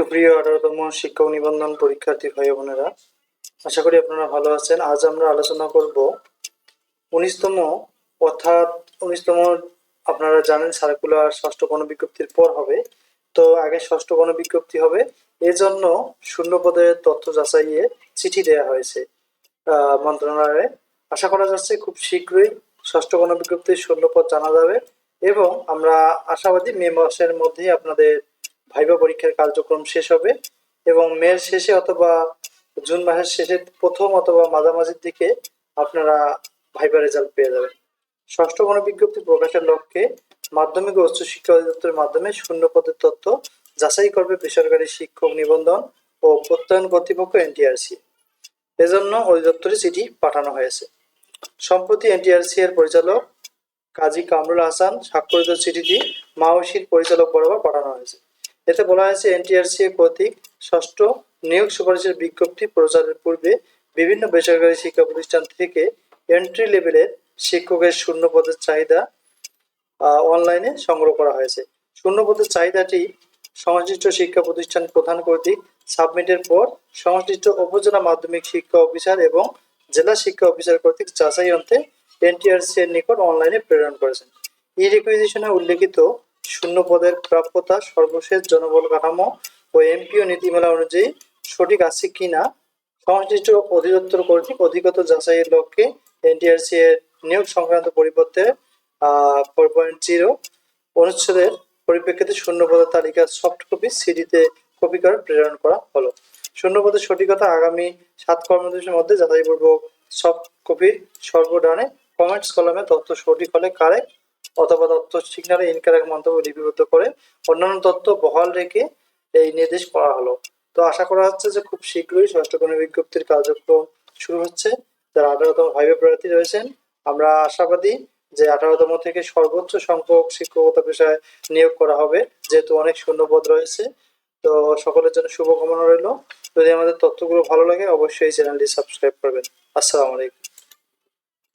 সুপ্রিয় আঠারোতম শিক্ষক নিবন্ধন পরীক্ষার্থী ভাই বোনেরা, আশা করি আপনারা ভালো আছেন। আজ আমরা আলোচনা করব উনিশতম অর্থাৎ উনিশতম, আপনারা জানেন সার্কুলার ষষ্ঠ গণবিজ্ঞপ্তির পর হবে। তো আগে ষষ্ঠ গণবিজ্ঞপ্তি হবে। এজন্য শূন্য পদের তথ্য যাচাইয়ে চিঠি দেওয়া হয়েছে মন্ত্রণালয়ে। আশা করা যাচ্ছে খুব শীঘ্রই ষষ্ঠ গণবিজ্ঞপ্তির শূন্য পদ জানা যাবে এবং আমরা আশাবাদী মে মাসের মধ্যেই আপনাদের ভাইবা পরীক্ষার কার্যক্রম শেষ হবে এবং মের শেষে অথবা জুন মাসের শেষে প্রথম অথবা মাঝামাঝির দিকে আপনারা ভাইবা রেজাল্ট পেয়ে যাবেন। ষষ্ঠ গণবিজ্ঞপ্তি প্রকাশের লক্ষ্যে মাধ্যমিক ও উচ্চ শিক্ষা অধিদপ্তরের মাধ্যমে শূন্য পদের তথ্য যাচাই করবে বেসরকারি শিক্ষক নিবন্ধন ও প্রত্যয়ন কর্তৃপক্ষ এনটিআরসি। এজন্য অধিদপ্তরে চিঠি পাঠানো হয়েছে। সম্প্রতি এনটিআরসি এর পরিচালক কাজী কামরুল হাসান স্বাক্ষরিত চিঠিটি মাওসির পরিচালক বরাবর পাঠানো হয়েছে। এতে বলা হয়েছে, এনটিআরসি কর্তৃক ষষ্ঠ নিয়োগ সুপারিশের বিজ্ঞপ্তি প্রচারের পূর্বে বিভিন্ন বেসরকারি শিক্ষা প্রতিষ্ঠান থেকে এন্ট্রি লেভেলের শিক্ষকের শূন্য পদের চাহিদা অনলাইনে সংগ্রহ করা হয়েছে। শূন্য পদের চাহিদাটি সংশ্লিষ্ট শিক্ষা প্রতিষ্ঠান প্রধান কর্তৃক সাবমিটের পর সংশ্লিষ্ট উপজেলা মাধ্যমিক শিক্ষা অফিসার এবং জেলা শিক্ষা অফিসার কর্তৃক যাচাই অন্তে এনটিআরসি এর নিকট অনলাইনে প্রেরণ করেছেন। এই রিকুইজিশনে উল্লেখিত শূন্য পদের প্রাপ্যতা, সর্বশেষ জনবল কাঠামো ও এমপিও নীতিমালা অনুযায়ী সঠিক আছে কিনা, সংশ্লিষ্ট অধিদপ্তর কর্তৃক অধিগত যাচাইয়ের লক্ষ্যে এনটিআরসি এর নিয়োগ সংক্রান্ত পরিবর্তে ফোর পয়েন্ট জিরো অনুচ্ছেদের পরিপ্রেক্ষিতে শূন্য পদের তালিকা সফট কপি সিডিতে কপি করে প্রেরণ করা হলো। শূন্য পদের সঠিকতা আগামী সাত কর্মদিবসের মধ্যে যাচাইপূর্বক সফট কপির সর্বডানে কমেন্টস কলামে তথ্য সঠিক হলে কারেক্ট অথবা তথ্য সিগনালে ইনকারেক্ট মন্তব্য লিপিবদ্ধ করে অন্যান্য তথ্য বহাল রেখে এই নির্দেশ করা হলো। তো আশা করা হচ্ছে যে খুব শীঘ্রই ষষ্ঠ কোনো বিজ্ঞপ্তির কার্যক্রম শুরু হচ্ছে। যারা আঠারোতম ভাইবে প্রার্থী রয়েছেন, আমরা আশাবাদী যে আঠারোতম থেকে সর্বোচ্চ সংখ্যক শিক্ষকতা পেশায় নিয়োগ করা হবে, যেহেতু অনেক শূন্যপদ রয়েছে। তো সকলের জন্য শুভকামনা রইল। যদি আমাদের তথ্যগুলো ভালো লাগে, অবশ্যই চ্যানেলটি সাবস্ক্রাইব করবেন। আসসালামু আলাইকুম।